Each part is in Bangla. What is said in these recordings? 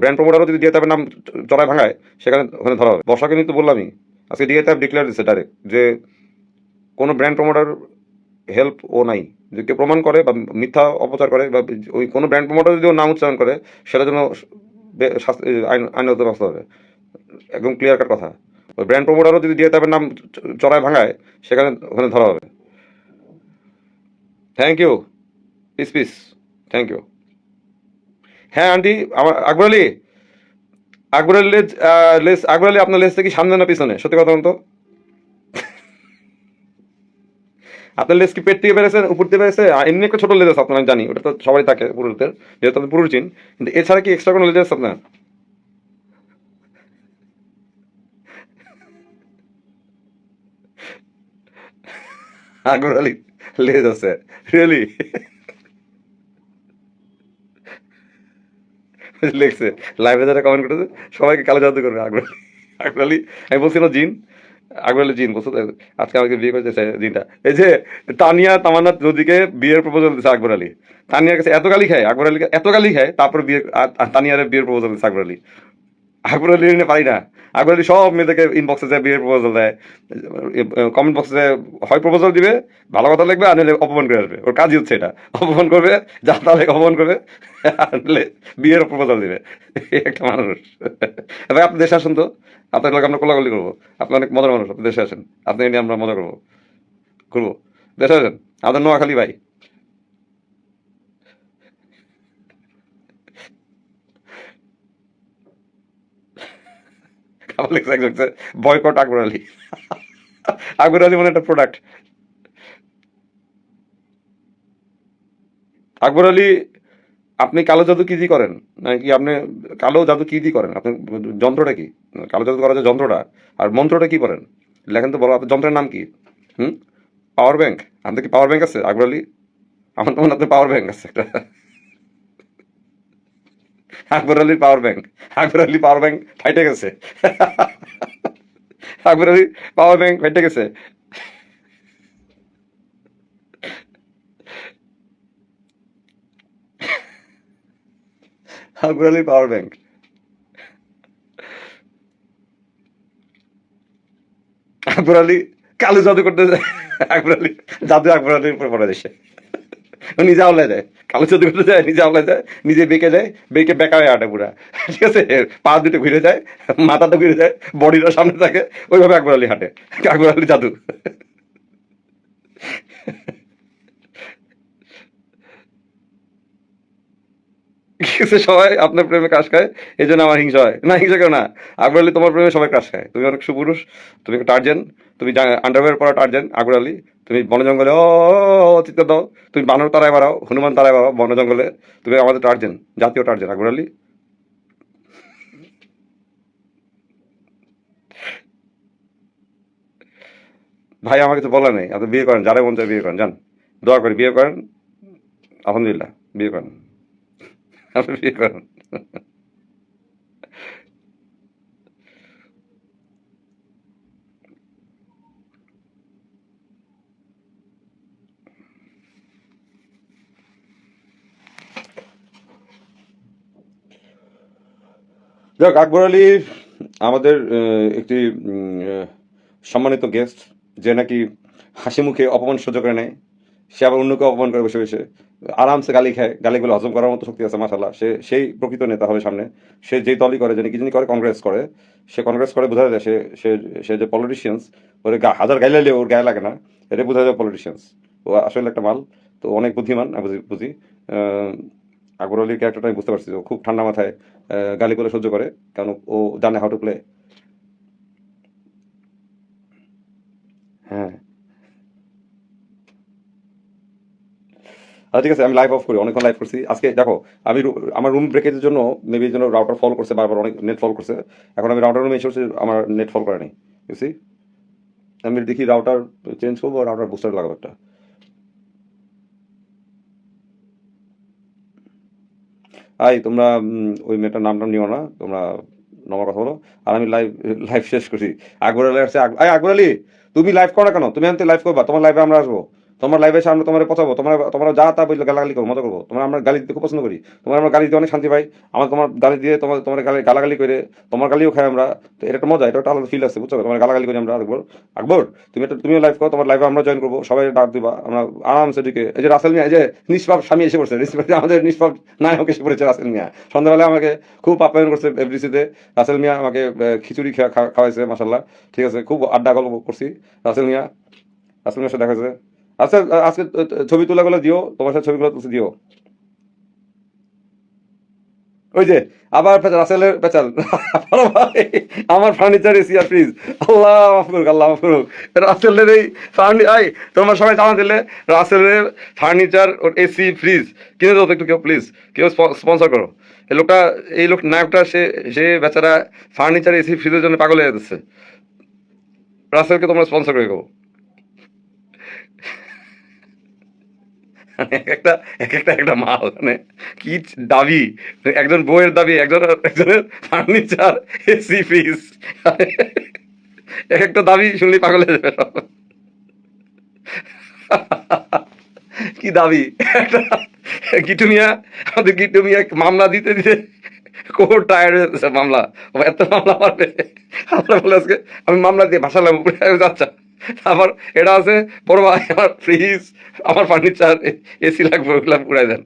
ব্র্যান্ড প্রমোটারও যদি ডিএ নাম চড়ায় ভাঙায়, সেখানে ওখানে ধরা হবে। বর্ষাকে নিয়ে তো বললামই, আজকে ডিএ ডিক্লেয়ার দিচ্ছে ডাইরেক্ট যে কোনো ব্র্যান্ড প্রমোটার হেল্প ও নাই। যে কেউ প্রমাণ করে বা মিথ্যা অপচার করে বা ওই কোনো ব্র্যান্ড প্রমোটার যদি ওর নাম উচ্চারণ করে সেটার জন্য আইন আইনত ব্যবস্থা হবে। একদম ক্লিয়ার কাট কথা। ওই ব্র্যান্ড প্রমোটারও যদি ট্যাবের নাম চড়ায় ভাঙায়, সেখানে ওখানে ধরা হবে। Thank you peace peace thank you হ্যাঁ আন্টি, আমার আকবর আলী। আকবর আলী লেজ আকবর আলী, আপনার লেজটা কি সামনে না পিছনে? সত্যি কথা বলতো আপনার লেজ কি পেট থেকে বেড়েছে উপর থেকে বেড়েছে এমনি একটা ছোট লেজ আছে আপনার, আমি জানি, ওটা তো সবাই থাকে পুরুষদের, যেহেতু আপনি পুরুষ চিন কিন্তু এছাড়া কি এক্সট্রা কোনো লেজ আছে আপনার? আকবর আলী লেজ আছে। রিয়েলি লিখছে। লাইভে যারা কমেন্ট করেছে সবাইকে কালো জাদু করবে আকবর আলী, আমি বলছি না জিন। আকবর আলী জিন বলছো আজকে আমাকে বিয়ে করতে চাই জিনটা। এই যে তানিয়া, তামান্না নদীকে বিয়ের প্রপোজাল দিচ্ছে আকবর আলী। তানিয়ার কাছে এত গালি খায় আকবর আলী এত গালি খায়, তারপর বিয়ে তানিয়ার বিয়ের প্রপোজাল দিচ্ছে আকবর আলী। আকবর আলী পারি না। আলী সব মেয়েদেরকে ইনবক্সে যায় বিয়ের প্রপোজাল দেয় কমেন্ট বক্সে হয় প্রপোজাল দিবে, ভালো কথা লিখবে, আর অপমান করে আসবে। ওর কাজই হচ্ছে এটা। অপমান করবে, যা তাহলে অপমান করবে, আর নাহলে বিয়ের প্রপোজাল দিবে। একটা মানুষ। ভাই, আপনি দেশে আসেন তো। আপনার লোক আমরা কোলাগুলি করব। আপনি অনেক মজার মানুষ, আপনি দেশে আসেন। আপনি নিয়ে আমরা মজা করব। করব দেশে আসেন। আমাদের নোয়াখালী ভাই। বয়কট আকবর আলী আকবর আলী মানে একটা প্রোডাক্ট আকবর আলী আপনি কালো জাদু কি দিয়ে করেন? নাকি আপনি কালো জাদু কি দিয়ে করেন? আপনি যন্ত্রটা কি? কালো জাদু করার যে যন্ত্রটা, আর মন্ত্রটা কি করেন লেখেন তো বলো, আপনার যন্ত্রের নাম কি? হুম? পাওয়ার ব্যাংক আপনার কি পাওয়ার ব্যাংক আছে আকবর আলী আমার তো মনে হয় পাওয়ার ব্যাংক আছে একটা। আকবর আলীর power bank Akbar Ali power bank ফাইটে গেছে। আকবর আলী পাওয়ার ব্যাংক ফাইটে গেছে। আকবর আলী পাওয়ার ব্যাংক আকবর আলী কালো জাদু করতে যায়। আকবর আলী, জাদু আকবর আলীর উপর পড়ে দেশে নিজে আওলায় যায় কালো চোদ্দ করতে যায়, নিজে আওলায় যায় নিজে বেঁকে যায় বেঁকে বেঁকা হয়ে আটে পুরা। ঠিক আছে? পা দুটো ঘুরে যায়, মাথাটা ঘুরে যায়, বডিটা সামনে থাকে, ওইভাবে আকবর আলী হাঁটে। আকবর আলী জাদু। কিছু সবাই আপনার প্রেমে কাজ খায়, এই জন্য আমার হিংসা হয়। না, হিংসা কেউ না? আকবর তোমার প্রেমে সবাই কাজ খায়। তুমি অনেক সুপুরুষ, তুমি টার্জেন, তুমি আন্ডারওয়্যার পরা টার্জেন আকবর তুমি বন জঙ্গলে, ও চিৎকার দাও। তুমি বানর তারায় বাড়াও, হনুমান তারায় বাড়াও, বন জঙ্গলে, তুমি আমাদের টার্জেন, জাতীয় টার্জেন আকবর ভাই আমার কিছু বলা নেই। আপনি বিয়ে করেন যারাই মন চায় বিয়ে করেন, যান। দোয়া করে, বিয়ে করেন। আলহামদুলিল্লাহ, বিয়ে করেন। আপনি বিয়ে যাক, আকবর আলী আমাদের একটি সম্মানিত গেস্ট যে নাকি হাসি মুখে অপমান সহ্য করে নেয় সে আবার অন্যকে অপমান করে বসে বসে আরামসে গালি খায়, গালিগুলো হজম করার মতো শক্তি আছে মাসাল্লাহ সে, সেই প্রকৃত নেতা হবে সামনে। সে যেই দলই করে, জানি কি জানি করে, কংগ্রেস করে। সে কংগ্রেস করে বোঝা যায় সে সে সে যে পলিটিশিয়ানস ওর হাজার গাইলে ওর গায়ে লাগে না। এটা বোঝা যায় পলিটিশিয়ানস ও আসলে একটা মাল, তো অনেক বুদ্ধিমান, আমি বুঝি আকবর আলীর ক্যারেক্টারটা আমি বুঝতে পারছি ও খুব ঠান্ডা মাথায় গালিগুলো সহ্য করে। কারণ ও জানে হাউ টু প্লে আচ্ছা ঠিক আছে, আমি লাইভ অফ করি, অনেকক্ষণ লাইভ করছি। আজকে দেখো, আমি আমার রুম ব্রেকের জন্য মেবি জন্য রাউটার ফল করছে, বারবার অনেক নেট ফল করছে। এখন আমি রাউটার রুমে এসে আমার নেট ফল করে নেই বুঝছি আমি দেখি রাউটার চেঞ্জ করব রাউটার বুস্টার লাগাবো একটা। আই, তোমরা ওই মেয়েটার নাম টাম নিও না, তোমরা নমার কথা বলো। আর আমি লাইভ লাইভ শেষ করছি। আকবর আলী আসছে আক- আকবর আলী, তুমি লাইভ করো না কেন? তুমি আনতে লাইভ করবা, তোমার লাইভে আমরা আসব। তোমার লাইভে এসে আমরা তোমার পচাবো, তোমরা তোমরা যা তা বললে গালাগালি করব মজা করব তোমরা আমরা গালি দিতে খুব পছন্দ করি। তোমার আমরা গালি দিতে অনেক শান্তি পাই। আমার তোমার গালি দিয়ে তোমার তোমার গালি, গালাগালি করে, তোমার গালিও খাই আমরা। তো এটা একটা মজা, এটা একটা আলাদা ফিল আছে, বুঝছ? তোমার গালাগালি করি আমরা আকবর আকবর, তুমি একটা, তুমিও লাইভ করো, তোমার লাইভে আমরা জয়েন করব, সবাই ডাক দিবা, আমরা আরামসে দিকে এই যে রাসেল মিয়া, এই যে নিষ্পাপ স্বামী এসে পড়ছে, নিষ্পাপ আমাদের নিষ্পাপ নায়ক এসে পড়েছে রাসেল মিয়া। সন্ধ্যাবেলা আমাকে খুব আপ্যায়ন করছে এফডিসিতে রাসেল মিয়া আমাকে খিচুড়ি খাওয়াইছে মাসাল্লাহ ঠিক আছে, খুব আড্ডা গল্প করছি। রাসেল মিয়া, রাসেল মিয়ার সাথে দেখা আচ্ছা আজকে ছবি তোলাগুলো দিও, তোমার সাথে ছবিগুলো তুলছে দিও। ওই যে, আবার পেঁচাল, রাসেলের পেঁচাল। আমার ফার্নিচার এসি আর ফ্রিজ আল্লাহ, মাফ করুক, আল্লাহ, মাফ করুক। রাসেলের এই ফার্নি আই তোমরা সবাই জানা দিলে, রাসেলের ফার্নিচার ওর এসি ফ্রিজ কিনে দাও একটু কেউ প্লিজ কেউ স্পন্সর করো। এই লোকটা, এই লোক নায়কটা, সে সে বেচারা ফার্নিচার এসি ফ্রিজের জন্য পাগল হয়ে যাচ্ছে। রাসেলকে তোমরা স্পন্সর করে দেবো এক একটা এক একটা একটা মানে কি দাবি? একজন বইয়ের দাবি, একজন, একজনের ফার্নিচার এসি ফ্রিজ এক একটা দাবি শুনলেই পাগল হয়ে যাবে। কি দাবি? একটা গিটু মিয়া, আমাদের গিটু মিয়া মামলা দিতে দিতে কোর্ট টায়ার্ড হয়ে মামলা। এত মামলা আমরা বলে আজকে, আমি মামলা দিয়ে ভাসালাম, উপরে যাচ্ছা। আবার এটা আছে, বড় ভাই, আমার ফ্রিজ আমার ফার্নিচার এসি লাগবে, ওগুলো পুরাই দেন।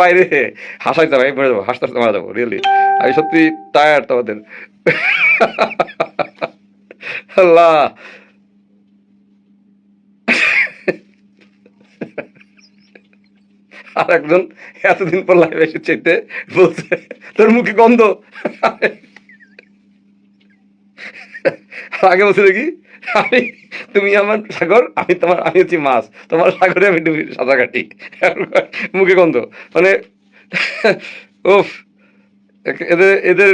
বাইরে হাসাইতে ভাই মরে যাব, হাসতে হাসতে মারা যাব রিয়েলি আমি সত্যি টায়ার্ড তোমাদের। আল্লাহ। আর একজন এতদিন পর লাইভে এসে চেতে বলছে, তোর মুখে গন্ধ? আগে বলছে দেখি আমি, তুমি আমার সাগর, আমি তোমার, আমি হচ্ছি মাছ। তোমার সাগরে আমি ডুবি সাঁতার কাটি মুখে গন্ধ। মানে ওফ এদের এদের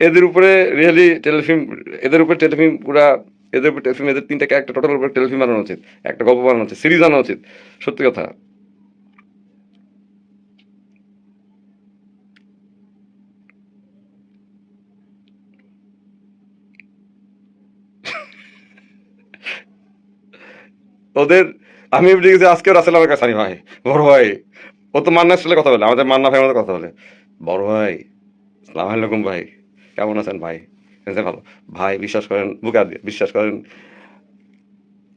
এদের উপরে রিয়েলি টেলিফিল্ম, এদের উপরে টেলিফিল্ম পুরা, এদের উপরে টেলিফিল্ম, এদের তিনটা একটা টোটাল উপরে টেলিফিল্ম বানানো উচিত, একটা গল্প বানানো উচিত সিরিজ আনা উচিত। সত্যি কথা। ওদের, আমি গেছি, আজকেও রাসেল আমার কাছে ভাই। বড় ভাই, ও তো মান্নার সাথে কথা বলে, আমাদের মান্না ভাই কথা বলে। বড় ভাই, সালাম আলাইকুম ভাই, কেমন আছেন ভাই? ভালো। ভাই, বিশ্বাস করেন, বুকে দিয়ে, বিশ্বাস করেন,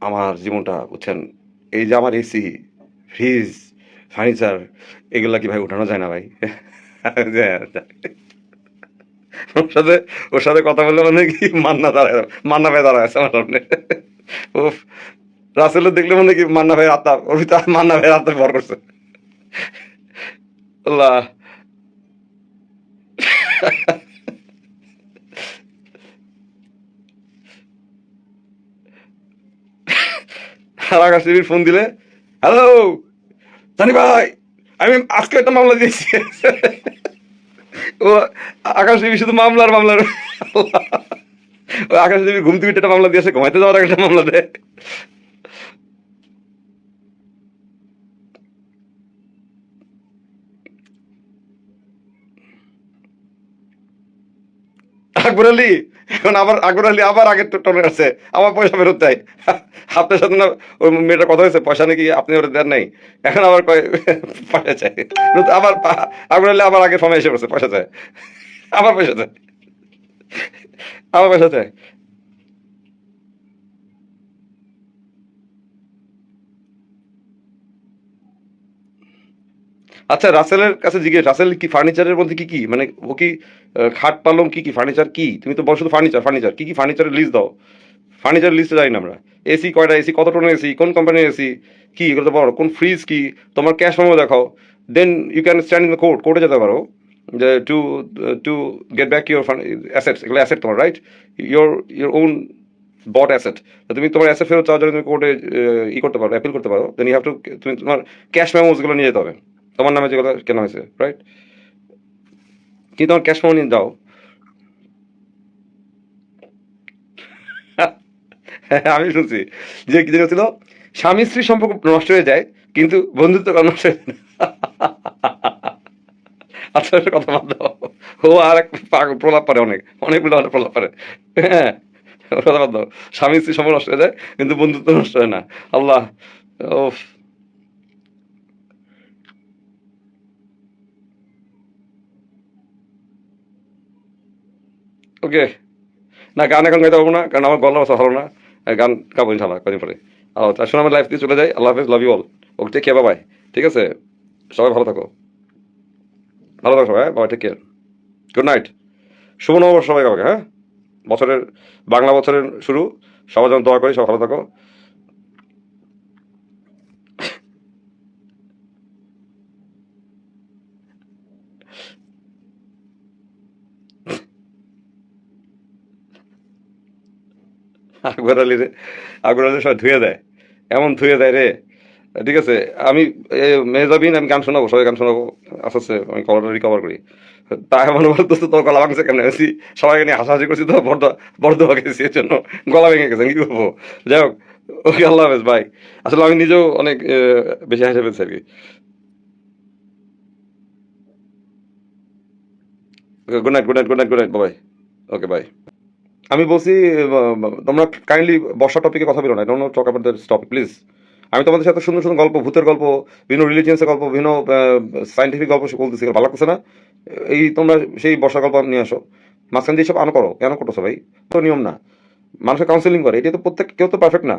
আমার জীবনটা বুঝছেন, এই যে আমার এসি, ফ্রিজ, ফার্নিচার, এগুলা কি ভাই উঠানো যায় না ভাই? ওর সাথে ওর সাথে কথা বললে মানে কি মান্না দাঁড়ায়, মান্না ভাই দাঁড়ায় আছে আমার সামনে। রাসেলের দেখলে মনে কি মান্না ভাই আত্মা, ওর ভিতরে মান্না ভাই আত্মা ভর করছে। আকাশ ফোন দিলে, হ্যালো, জানি ভাই, আমি আজকে একটা মামলা দিয়েছি। ও, আকাশ টিভি শুধু মামলার মামলার। ও, আকাশ টিভি ঘুম থেকে একটা মামলা দিয়েছে, ঘুমাইতে যাওয়ার একটা মামলা দেয়। আকবর আলী? এখন আবার আকবর আলী আবার আগের টনে আছে। আবার পয়সা ফেরত দেয় আপনার সাথে না ওই মেয়েটা কথা হয়েছে, পয়সা নাকি আপনি ওরা দেন নাই? এখন আবার পয়সা চাই। আবার আকবর আলী আবার আগের ফর্মে এসে পড়ছে, পয়সা চায় আবার পয়সা চায় আবার পয়সা চায় আচ্ছা রাসেলের কাছে জিজ্ঞেস, রাসেল কি ফার্নিচারের মধ্যে কি কি? মানে ও কি খাট পালং কি কি? ফার্নিচার কি? তুমি তো বল শুধু ফার্নিচার ফার্নিচার কি কি ফার্নিচারের লিস্ট দাও? ফার্নিচার লিস্টে জানি না আমরা। এসি কয়টা? এসি কত টনের এসি কোন কোম্পানির এসি কি, এগুলো তো বড়। কোন ফ্রিজ কি? তোমার ক্যাশ মেমো দেখাও। Then you can stand in the court কোর্টে যেতে পারো। যে to to get back your assets এগুলো অ্যাসেট তোমার right your your own bought asset তুমি তোমার অ্যাসেট ফেরত চাওয়ার জন্য তুমি কোর্টে ই করতে পারো অ্যাপিল করতে পারো। দেন ইউ হ্যাভ টু তুমি তোমার ক্যাশ মেমোসগুলো নিয়ে যেতে হবে। তোমার নামে যেগুলো কেনা হয়েছে রাইট কি তোমার ক্যাশ যাও হ্যাঁ, আমি শুনছি যে কি ছিল স্বামী স্ত্রী সম্পর্ক নষ্ট হয়ে যায় কিন্তু বন্ধুত্ব কারণ নষ্ট হয়ে আচ্ছা একটা কথা বাদ দাও। ও আর এক প্রলাপ পারে অনেক অনেকগুলো অনেক প্রলাপ পারে। হ্যাঁ কথা বাদ দাও। স্বামী স্ত্রী সম্পর্ক নষ্ট হয়ে যায় কিন্তু বন্ধুত্ব নষ্ট হয় না। আল্লাহ ওফ ওকে। না, গান এখন গাইতে পারব না, কারণ আমার গলা ভালো না। গান গাবো ইনশাল্লাহ কদিন পরে। আর তার সময় আমার লাইফ দিয়ে চলে যাই। আল্লাহ হাফিজ love you all okay take care বাবাই ঠিক আছে? সবাই ভালো থাকো। ভালো থাকো সবাই বাবাই টেক কেয়ার গুড নাইট শুভ নববর্ষ সবাই বাবাকে হ্যাঁ? বছরের, বাংলা বছরের শুরু। সবার জন্য দোয়া করি, সবাই ভালো থাকো। আলী রে আলী সবাই ধুয়ে দেয়। এমন ধুয়ে দেয় রে। ঠিক আছে, আমি মেহজাবিন আমি গান শোনাবো, সবাই গান শোনাবো। আস্তে আস্তে আমি কলারটা রিকভার করি। তা এমন বলতেছে তো গলা ভাঙছে কেন এসি সবাই নিয়ে হাসাহাসি করছি তো বর্দ বর্দ গেছি এর জন্য। গলা ভেঙে গেছে আমি কি করব? যাই হোক, ওকে, আল্লাহ হাফেজ ভাই আসলে আমি নিজেও অনেক বেশি হাসে ফেলছি আর কি। Good night good night good night good night bye okay bye আমি বলছি তোমরা কাইন্ডলি বর্ষা টপিকে কথা বলো না don't talk about that topic please আমি তোমাদের সাথে সুন্দর সুন্দর গল্প, ভূতের গল্প, বিভিন্ন রিলিজিয়ান্সের গল্প, বিভিন্ন সাইন্টিফিক গল্প বলতেছি ভালো লাগছে না? এই তোমরা সেই বর্ষা গল্প নিয়ে আসো। মাঝখান দিয়ে সব আনো করো কেন করতেছো সবাই তো নিয়ম না। মানুষের কাউন্সিলিং করে এটা তো প্রত্যেক, কেউ তো পারফেক্ট না।